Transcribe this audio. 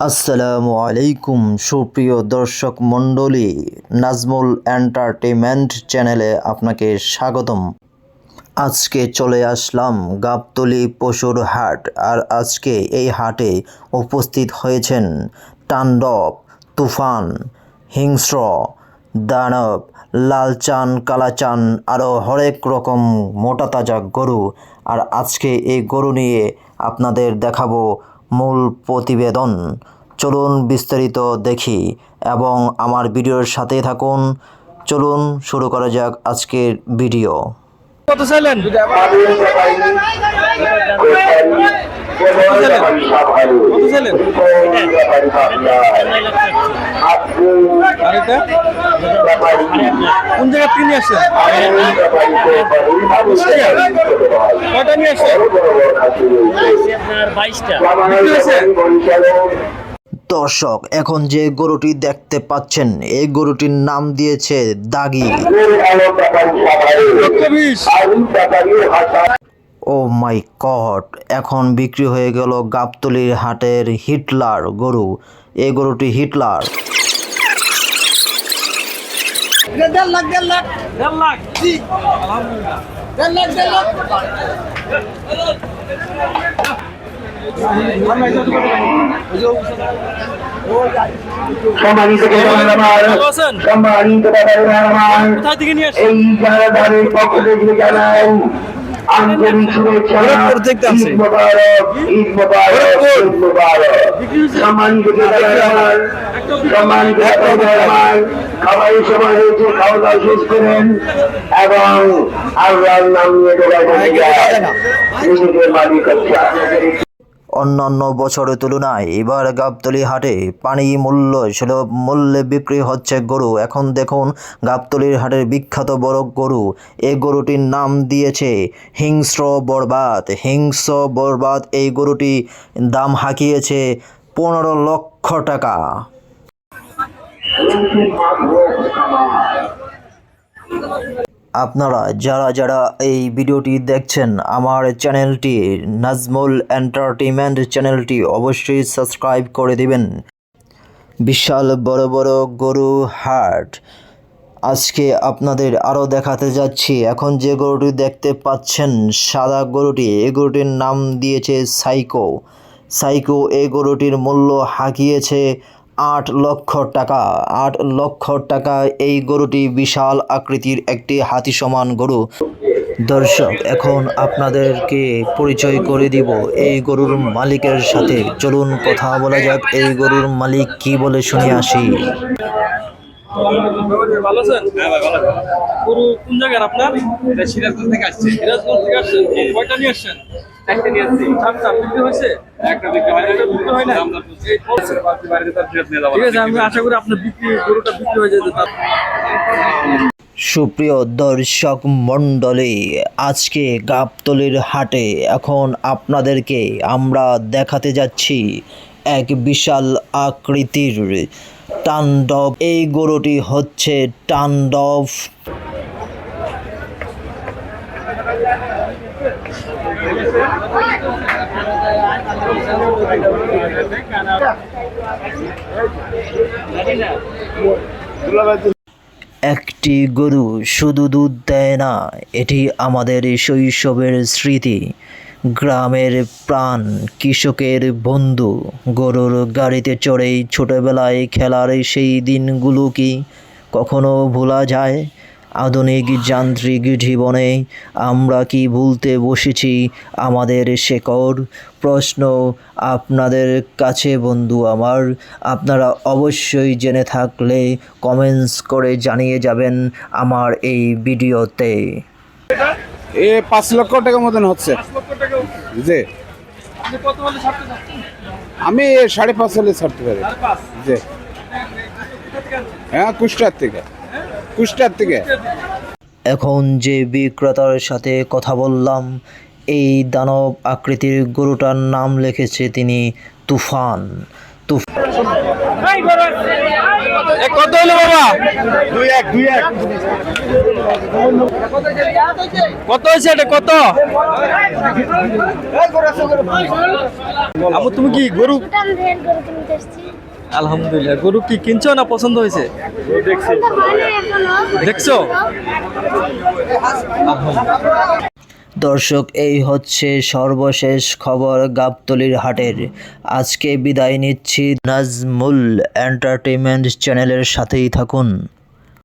আসসালামু আলাইকুম, সুপ্রিয় দর্শক মণ্ডলী, নাজমুল এন্টারটেইনমেন্ট চ্যানেলে আপনাকে স্বাগতম। আজকে চলে আসলাম গাবতলি পশুর হাট, আর আজকে এই হাটে উপস্থিত হয়েছেন তাণ্ডব, তুফান, হিংস্র, দানব, লালচান, কালাচান, আরও হরেক রকম মোটা তাজা গরু। আর আজকে এই গরু নিয়ে আপনাদের দেখাবো মূল প্রতিবেদন। চলুন বিস্তারিত দেখি এবং আমার ভিডিওর সাথে থাকুন। চলুন শুরু করা যাক আজকের ভিডিও। কত চাইলেন? কত কোন জায়গা থেকে নিয়ে আসছেন? কয়টা নিয়ে আসছেন? আপনার বাইশটা বিক্রি হয়েছে দর্শক এখন যে গরুটি দেখতে পাচ্ছেন এই গরুটির নাম দিয়েছে দাগি। ও মাই গড এখন বিক্রি হয়ে গেল গাবতলির হাটের হিটলার গরু। এই গরুটি হিটলার। দেড় লাখ জি আলহামদুলিল্লাহ দেড় লাখ? দেড় লাখ সম্মানিত এই পক্ষ থেকে জানাই। আন্তরিক শুভেচ্ছা। ঈদ মোবারক ঈদ মোবারক। ঈদ মোবারক হয়েছে? সম্মানিত আমার সম্মানিত খাবারের সময় হয়েছে খাওয়া দাওয়া এবং আল্লাহর নাম নিয়ে মালিক অন্যান্য বছরের তুলনায় এবার গাবতলি হাটে পানি মূল্য সুলভ মূল্যে বিক্রি হচ্ছে গরু। এখন দেখুন, গাবতলির হাটের বিখ্যাত বড় গরু। এই গরুটির নাম দিয়েছে হিংস্র বরবাদ। হিংস্র বরবাদ এই গরুটি দাম হাঁকিয়েছে পনেরো লক্ষ টাকা। আপনারা যারা যারা এই ভিডিওটি দেখছেন, আমার চ্যানেলটি নাজমুল এন্টারটেইনমেন্ট চ্যানেলটি অবশ্যই সাবস্ক্রাইব করে দিবেন। বিশাল বড় বড় গরু হাট। আজকে আপনাদের আরও দেখাতে যাচ্ছি। এখন যে গরুটি দেখতে পাচ্ছেন, সাদা গরুটি এই গরুটির নাম দিয়েছে সাইকো। সাইকো এই গরুটির মূল্য হাঁকিয়েছে আট লক্ষ টাকা আট লক্ষ টাকা। এই গরুটি বিশাল আকৃতির একটি হাতি সমান গরু। দর্শক এখন আপনাদেরকে পরিচয় করে দিব এই গরুর মালিকের সাথে। চলুন কথা বলা যাক এই গরুর মালিক কি বলে শুনে আসি। ভালো আছেন? গরু কোন জায়গার আপনার? এটা সিরাজগঞ্জ থেকে আসছে। সিরাজগঞ্জ থেকে আসছেন। কয়টা নিয়ে আসছেন? চারটে নিয়ে আসছি। চারটা বিক্রি হয়েছে? একটা বিক্রি হয় একটা বিক্রি হয় না? আমরা বলছি, বাকি বাড়িতে তার ফেরত নিয়ে যাব ঠিক আছে আমি আশা করি আপনার বিক্রি গরুটা বিক্রি হয়ে যেতে তার সুপ্রিয় দর্শক মণ্ডলী আজকে গাবতলির হাটে এখন আপনাদেরকে আমরা দেখাতে যাচ্ছি এক বিশাল আকৃতির তাণ্ডব। এই গরুটি হচ্ছে তাণ্ডব। একটি গরু শুধু দুধ দেয় না, এটি আমাদের শৈশবের স্মৃতি। গ্রামের প্রাণ, কৃষকের বন্ধু, গরুর গাড়িতে চড়েই ছোটবেলায় খেলার সেই দিনগুলো কি কখনো ভোলা যায়? আধুনিক যান্ত্রিক জীবনে আমরা কি ভুলতে বসেছি? আমাদের শেকড় প্রশ্ন আপনাদের কাছে বন্ধু আমার। আপনারা অবশ্যই জেনে থাকলে কমেন্টস করে জানিয়ে যাবেন আমার এই ভিডিওতে। এ পাঁচ লক্ষ টাকা মতন হচ্ছে। লক্ষ টাকা জি। আপনি কত হলে ছাড়তে চাচ্ছেন? আমি সাড়ে পাঁচ হলে ছাড়তে পারি। জি। আনছেন? হ্যাঁ কুষ্টার থেকে। কুষ্টার থেকে। এখন যে বিক্রেতার সাথে কথা বললাম এই দানব আকৃতির গরুটার নাম লিখেছে তিনি তুফান। তুফ কত হলো বাবা? কত হয়েছে এটা? কত? আবু তুমি কি গরু? আলহামদুলিল্লাহ। গরু কি কিনছো না পছন্দ হয়েছে? হয় দেখছ? দর্শক, এই হচ্ছে সর্বশেষ খবর গাবতলির হাটের। আজকে বিদায় নিচ্ছি নাজমুল এন্টারটেইনমেন্ট চ্যানেলের সাথেই থাকুন।